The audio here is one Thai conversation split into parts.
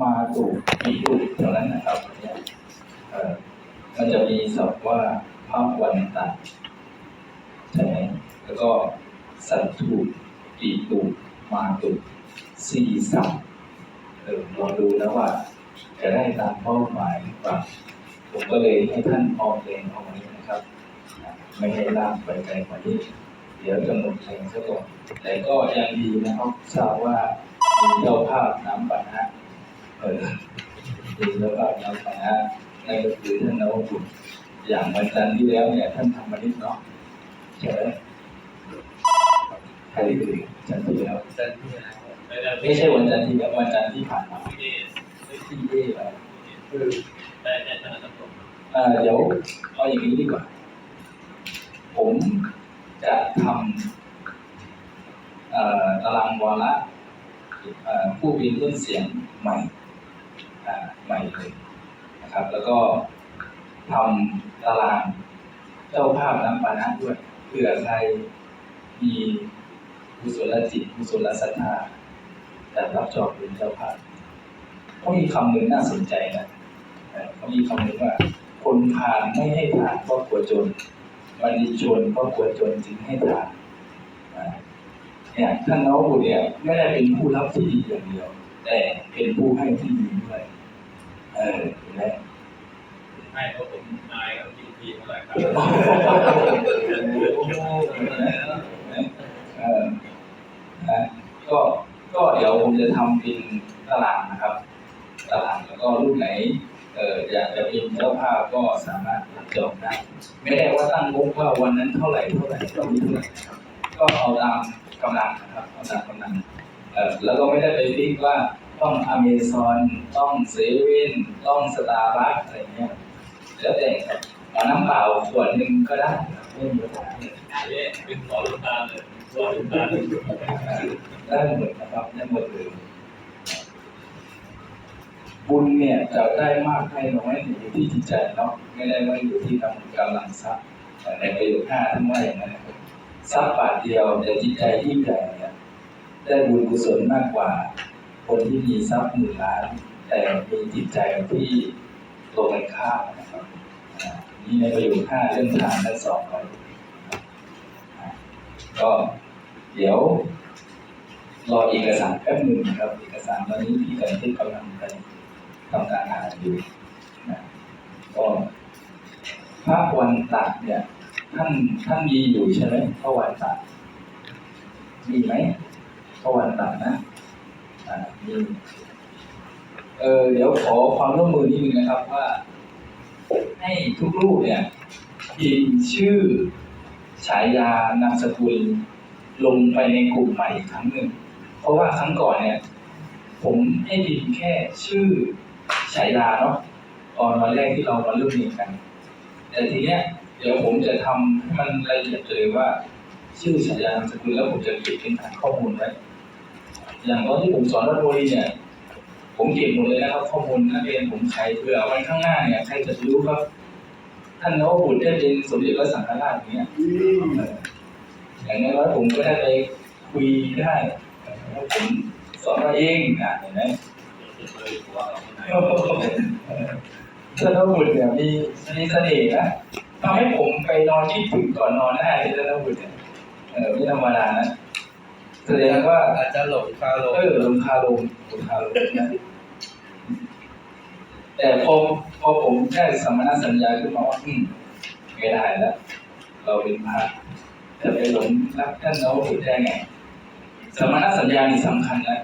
มาตุมีตุเท่านั้นนะครับเนี่ยเออมันจะมีศัพท์ว่าภาพวันตัดใช่ไหมแล้วก็สันตุปีตุมาตุสี่ศัพท์เออลองดูนะว่า จะได้ตามเป้าหมายหรือเปล่าผมก็เลยให้ท่านออกเพลงเอาไว้นะครับ ไม่ให้ลากไปไกลกว่านี้เดี๋ยวจะหมดเพลงซะก่อนแต่ก็ยังดีนะครับทราบว่ามีเจ้าภาพน้ำปานะ เออมีเจ้าภาพน้ำปานะนั่นก็คือท่านนวบุตรอย่างวันจันทร์ที่แล้วเนี่ย ท่านทำมานิดเนาะใช่ไหมใครที่จันทร์ที่แล้วจันทร์ที่แล้วไม่ใช่วันจันทร์ที่แล้ววันจันทร์ที่ผ่านมาที่ที่เย่ไปเออได้ได้ท่านทั้งหมดเออเดี๋ยวเอาอย่างนี้ดีกว่า ผมจะทำตารางวาระผู้พิมพ์ต้นเสียงใหม่ ใหม่เลยนะครับ แล้วก็ทำตารางเจ้าภาพน้ำปานะด้วยเผื่อใครมีกุศลจิตกุศลศรัทธาแต่รับจอบเป็นเจ้าภาพเขามีคำหนึ่งน่าสนใจนะเขามีคำหนึ่งว่า คนพาลไม่ให้ทานเพราะกลัวจนบัณฑิตชนเพราะกลัวจนจึงให้ทานเนี่ยท่านน้องบุตรเนี่ยไม่ได้เป็นผู้รับที่ดีอย่างเดียว แต่เป็นผู้ให้ที่ดีด้วย ออเห็นไมให้เพราะผมนายกับพี่พีเท่าไหร่ครับเออนะก็ก็เดี๋ยวผมจะทำเป็นตารางนะครับตารางแล้วก็รูปไหนเอออยากจะเป็นเจ้าภาพก็สามารถจองได้ไม่ได้ว่าตั้งงบว่าวันนั้นเท่าไหร่เท่าไหร่ต้องมีเท่าไหร่นะครับก็เอาตามกำลังนะครับเอาตามกำลังเออแล้วก็ไม่ได้ไปฟิกว่า ต้องอเมซอนต้องเซเว่นต้องสตาร์บัคอะไรเงี้ยแล้วแต่ครับเอาน้ำเปล่าขวดหนึ่งก็ได้ไม่มีปัญหาเลยเอ๊ะเป็นสอลูกตาเลยสอลูกตาได้หมดนะครับได้หมดเลยบุญเนี่ยจะได้มากได้น้อยอยู่ที่จิตใจเนาะไม่ได้ว่าอยู่ที่กำกำลังทรัพย์แต่ในประโยคห้าท่านว่าอย่างนั้นนะทรัพย์บาทเดียวแต่จิตใจยิ่งใหญ่เนี่ยได้บุญกุศลมากกว่า คนที่มีทรัพย์หมื่นล้าน แต่มีจิตใจที่ตรงกันข้ามนะครับนี่ในประโยคห้าเรื่องทานทั้งสองไว้อ่าก็เดี๋ยวรอเอกสารแป๊บหนึ่งนะครับ เอกสารตอนนี้พี่กันที่กำลังไปทำการอ่านอยู่นะก็พระวันตัดเนี่ย ท่านท่านมีอยู่ใช่ไหมพระวันตัดมีไหมพระวันตัดนะ เออเดี๋ยวขอความร่วมมือนิดนึงนะครับว่า ให้ทุกรูปเนี่ยพิมพ์ชื่อฉายานามสกุลลงไปในกลุ่มใหม่อีกครั้งหนึ่ง เพราะว่าครั้งก่อนเนี่ย ผมให้พิมพ์แค่ชื่อฉายาเนาะตอนวันแรกที่เรามาเริ่มเรียนกัน แต่ทีเนี้ยเดี๋ยวผมจะทำให้มันละเอียดเลยว่า ชื่อฉายานามสกุลแล้วผมจะเก็บเป็นฐานข้อมูลไว้ อย่างตอนที่ผมสอนรัฐบรีเนี่ย ผมเก็บหมดเลยนะครับ ข้อมูลนักเรียนผมใครเผื่อวันข้างหน้าเนี่ยใครจะรู้ครับ ท่านนวบุตรได้เป็นสมเด็จพระสังฆราชอย่างเงี้ยอย่างนั้นแล้วผมก็ได้ไปคุยได้แล้วผมสอนมาเองอะเห็นไหมเลยหัวเราไม่ได้ท่านนบุตรเนี่ยมีมีเสน่ห์นะทำให้ผมไปนอนคิดถึงก่อนนอนได้ท่านนบุตรเนี่ยเออไม่ธรรมดานะ แสดงว่าอาจจะหลงคาลงเออลงคาลงลงคาลงแต่พอพอผมได้สมณสัญญาขึ้นมาว่าอืมไม่ได้แล้วเราเป็นพระจะไปหลงรักท่านนวบุตรได้ไง สมณสัญญานี่สำคัญนะ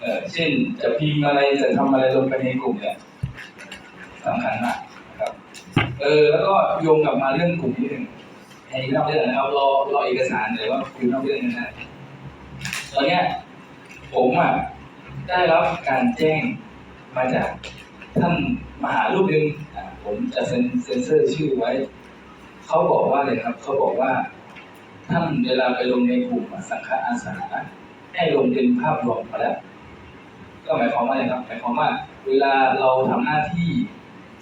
เออเช่นจะพิมพ์อะไรจะทำอะไรลงไปในกลุ่มเนี่ยสำคัญมากนะครับ เออ แล้วก็โยงกลับมาเรื่องกลุ่มนี้หนึ่งให้นอกเรื่องนะครับรอรอเอกสารเลยว่าคุยนอกเรื่องกันนะ ตอนเนี้ยผมอะได้รับการแจ้งมาจากท่านมหารูปหนึ่งอ่าผมจะเซ็นเซ็นเซอร์ชื่อไว้ เขาบอกว่าเลยครับ เขาบอกว่า ท่านเวลาไปลงในกลุ่มสังฆอาสาให้ลงเป็นภาพรวมมาแล้ว ก็หมายความว่าอะไรครับ หมายความว่า เวลาเราทำหน้าที่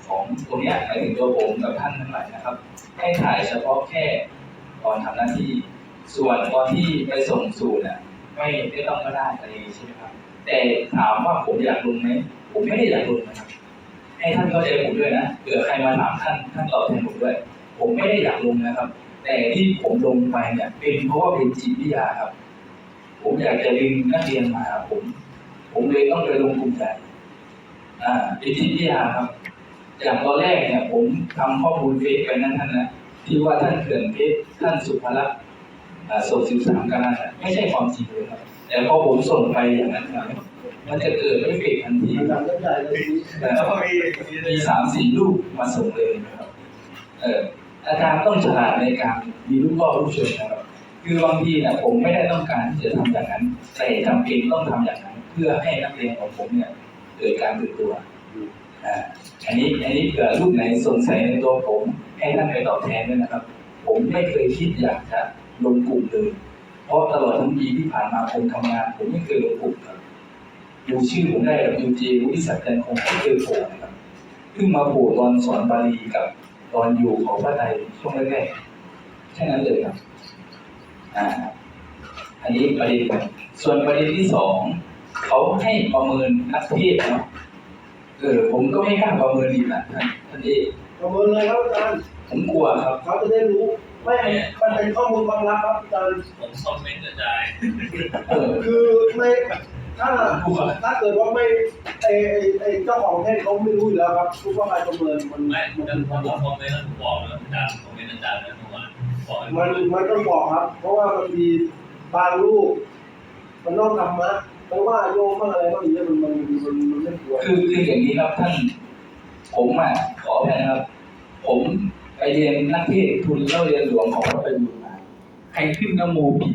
ของตรงเนี้ยหมายถึงตัวผมกับท่านทั้งหลายนะครับ ให้ถ่ายเฉพาะแค่ตอนทำหน้าที่ ส่วนตอนที่ไปส่งสู่เนี่ย ไม่ไม่ต้องก็ได้อะไรใช่ไหมครับ แต่ถามว่าผมอยากลงไหมผมไม่ได้อยากลงนะครับให้ท่านเข้าใจผมด้วยนะเผื่อใครมาถามท่านท่านตอบแทนผมด้วย ผมไม่ได้อยากลงนะครับ แต่ที่ผมลงไปเนี่ยเป็นเพราะว่าเป็นจิตวิทยาครับ ผมอยากจะดึงนักเรียนมาหาผม ผมเลยต้องไปลงกลุ่มใหญ่อ่าเป็นจิตวิทยาครับอย่างตอนแรกเนี่ยผมทำข้อมูลเฟซไปนั่นท่านนะที่ว่าท่านเขื่อนเพชรท่านสุภลักษณ์ อ่าส่งสิบสามกันนั่นน่ะไม่ใช่ความจริงเลยครับแต่พอผมส่งไปอย่างนั้นครับมันจะเกิดเอฟเฟกทันทีมันทีแต่แล้วก็มีมีสามสี่ลูกมาส่งเลยนะครับเอออาจารย์ต้องฉลาดในการมีลูกล่อลูกชิญนะครับคือบางทีเนี่ยผมไม่ได้ต้องการที่จะทำอย่างนั้น แต่จำเป็นต้องทำอย่างนั้น เพื่อให้นักเรียนของผมเนี่ยเกิดการตื่นตัวอ่าอันนี้อันนี้เผื่อลูกไหนสงสัยในตัวผม ให้ท่านไปตอบแทนด้วยนะครับ ผมไม่เคยคิดอยากจะ ลงกลุ่มเลย เพราะตลอดทั้งปีที่ผ่านมาผมทำงาน ผมไม่เคยลงกลุ่มครับดูชื่อผมได้กับยูเจวุฒิศักดิ์จันทร์คงไม่เคยโผล่นะครับเพิ่งมาโผล่ตอนสอนบาลีกับตอนอยู่ของพระไตรช่วงแรกๆแค่นั้นเลยครับอ่าอันนี้ประเด็นหนึ่งส่วนประเด็นที่สองเขาให้ประเมินนักเทศน์เนาะเออผมก็ไม่กล้าประเมินอีกนะท่านท่านเอกประเมินเลยครับอาจารย์ผมกลัวครับเขาจะได้รู้ ไม่มันเป็นข้อมูลความลับครับอาจารย์ผมคอมเมนต์กระจายเออคือไม่ถ้าถ้าเกิดว่าไม่ไอไอ้ไอเจ้าของเทศเขาไม่รู้อยู่แล้วครับรู้ว่าใครประเมินมันไม่มันแล้วผมคอมเมนต์แล้วผมบอกแล้วอาจารย์คอมเมนต์อาจารย์นะเมื่อวานบอกให้มันมันต้องบอกครับ เพราะว่ามันมีบางลูกมันต้องทำมะเพราะว่าโยมบ้างอะไรบ้างอย่างเงี้ยมันมันมันมันไม่ควรคือคืออย่างนี้ครับท่านผมอะขอแพ้นะครับ ผมไป เรียนนักเทศทุนเล่าเรียนหลวงของพระประยูรมาใครขึ้นนโมผิด